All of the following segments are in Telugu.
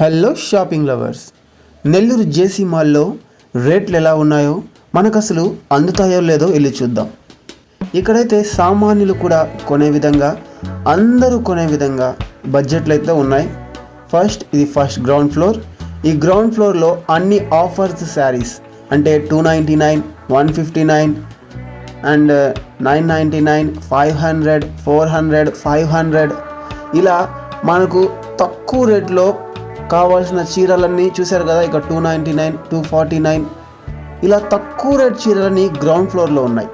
Hello shopping lovers Nellore JC మాల్లో రేట్లు ఎలా ఉన్నాయో మనకు అసలు అందుతాయో లేదో వెళ్ళి చూద్దాం. ఇక్కడైతే సామాన్యులు కూడా కొనే విధంగా అందరూ కొనే విధంగా బడ్జెట్లు అయితే ఉన్నాయి. ఫస్ట్ ఇది ఫస్ట్ గ్రౌండ్ ఫ్లోర్ ఈ గ్రౌండ్ ఫ్లోర్లో అన్ని ఆఫర్స్ శారీస్ అంటే two ninety nine one fifty nine and nine ninety nine five hundred four hundred five hundred ఇలా మనకు తక్కువ రేట్లో కావాల్సిన చీరలన్నీ చూశారు కదా ఇక two ninety nine two forty nine ఇలా తక్కువ రేట్ చీరలన్నీ గ్రౌండ్ ఫ్లోర్లో ఉన్నాయి.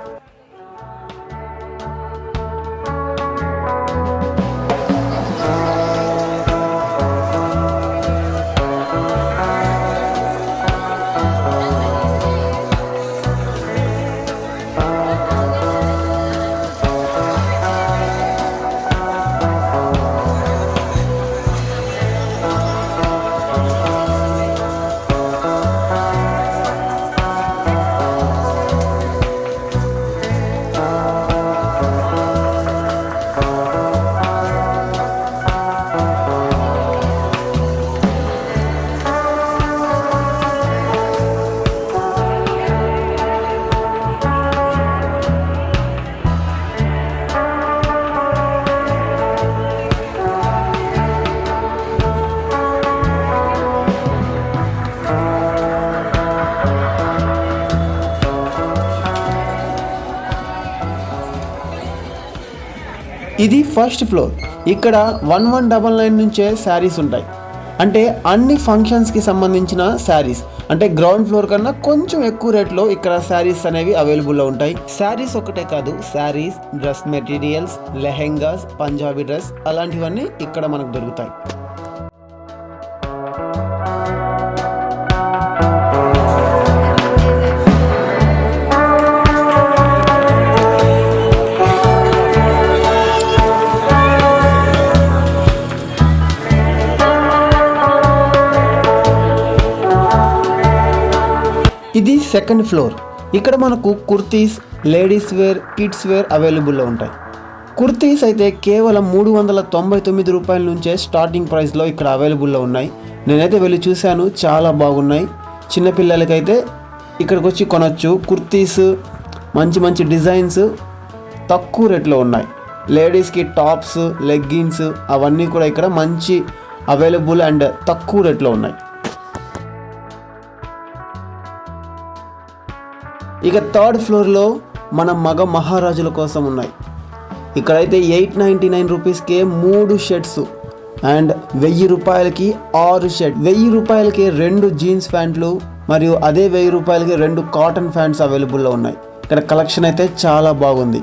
ఇది ఫస్ట్ ఫ్లోర్ ఇక్కడ వన్ వన్ డబల్ నైన్ నుంచే శారీస్ ఉంటాయి. అంటే అన్ని ఫంక్షన్స్కి సంబంధించిన శారీస్ అంటే గ్రౌండ్ ఫ్లోర్ కన్నా కొంచెం ఎక్కువ రేట్లో ఇక్కడ శారీస్ అనేవి అవైలబుల్లో ఉంటాయి. శారీస్ ఒకటే కాదు sarees dress materials lehengas Punjabi dress అలాంటివన్నీ ఇక్కడ మనకు దొరుకుతాయి. Second floor. ఇక్కడ మనకు kurtis ladies wear kids wear అవైలబుల్లో ఉంటాయి. కుర్తీస్ అయితే కేవలం మూడు వందల తొంభై తొమ్మిది రూపాయల నుంచే స్టార్టింగ్ ప్రైస్లో ఇక్కడ అవైలబుల్లో ఉన్నాయి. నేనైతే వెళ్ళి చూశాను చాలా బాగున్నాయి. చిన్నపిల్లలకైతే ఇక్కడికి వచ్చి కొనొచ్చు. కుర్తీస్ మంచి మంచి డిజైన్స్ తక్కువ రేట్లో ఉన్నాయి. లేడీస్కి టాప్స్ లెగ్గిన్స్ అవన్నీ కూడా ఇక్కడ మంచి అవైలబుల్ అండ్ తక్కువ రేట్లో ఉన్నాయి. ఇక థర్డ్ ఫ్లోర్లో మన మగ మహారాజుల కోసం ఉన్నాయి. ఇక్కడైతే ఎయిట్ నైంటీ నైన్ రూపీస్కే మూడు షర్ట్స్ అండ్ వెయ్యి రూపాయలకి ఆరు షర్ట్. వెయ్యి రూపాయలకి రెండు జీన్స్ ప్యాంట్లు మరియు అదే వెయ్యి రూపాయలకి రెండు కాటన్ ప్యాంట్స్ అవైలబుల్లో ఉన్నాయి. ఇక్కడ కలెక్షన్ అయితే చాలా బాగుంది.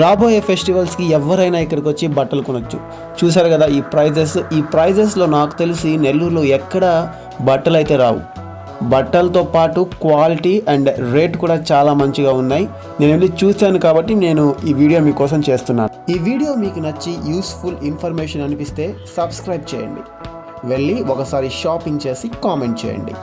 రాబోయే ఫెస్టివల్స్కి ఎవరైనా ఇక్కడికి వచ్చి బట్టలు కొనొచ్చు. చూసారు కదా ఈ ప్రైజెస్? ఈ ప్రైజెస్లో నాకు తెలిసి నెల్లూరులో ఎక్కడ బట్టలు అయితే రావు. బట్టలతో పాటు క్వాలిటీ అండ్ రేట్ కూడా చాలా మంచిగా ఉన్నాయి. నేను వెళ్ళి చూశాను కాబట్టి నేను ఈ వీడియో మీకోసం చేస్తున్నాను. ఈ వీడియో మీకు నచ్చి యూస్ఫుల్ ఇన్ఫర్మేషన్ అనిపిస్తే సబ్స్క్రైబ్ చేయండి. వెళ్ళి ఒకసారి షాపింగ్ చేసి కామెంట్ చేయండి.